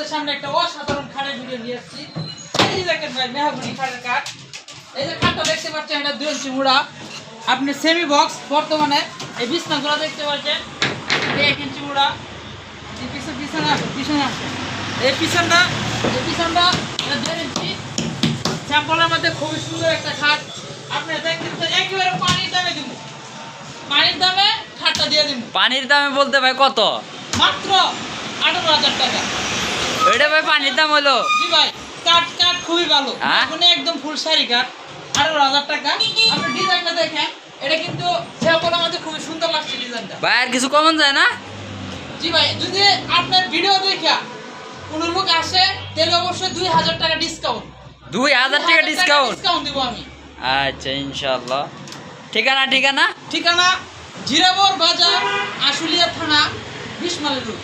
আপনাদের সামনে একটা অসাধারণ খাটের ভিডিও নিয়ে আসছি। এই দেখেন ভাই মেহাগুনি খাটের কাঠ। এই যে খাটটা দেখতে পাচ্ছেন এটা দুই ইঞ্চি মুড়া। আপনি সেমি বক্স বর্তমানে এই বিছনাগুলো দেখতে পাচ্ছেন এক ইঞ্চি মুড়া। এই পিছন পিছনে আসে পিছনে আসে। এই পিছনটা এই পিছনটা এটা দেড় ইঞ্চি। স্যাম্পলের মধ্যে খুবই সুন্দর একটা খাট। আপনি দেখতে তো একেবারে পানির দামে দিব। পানির দামে খাটটা দিয়ে দিব। পানির দামে বলতে ভাই কত? মাত্র আঠারো হাজার টাকা। ওইটা ভাই পানির দাম হলো। জি ভাই কাঠ কাঠ খুবই ভালো। হ্যাঁ? এখন একদম ফুল আঠারো হাজার টাকা। আপনি ডিজাইনটা দেখেন এটা কিন্তু স্যাম্পল আমাদের খুবই সুন্দর লাগছে ডিজাইনটা। ভাই আর কিছু কমন যায় না? জি ভাই যদি আপনার ভিডিও দেখা কোনো লোক আসে তাহলে অবশ্যই দুই হাজার টাকা ডিসকাউন্ট দুই হাজার টাকা ডিসকাউন্ট ডিসকাউন্ট দিব আমি। আচ্ছা ইনশাল্লাহ ঠিকানা ঠিকানা? ঠিকানা জিরাবর বাজার আশুলিয়া থানা বিশ মাইল রোড।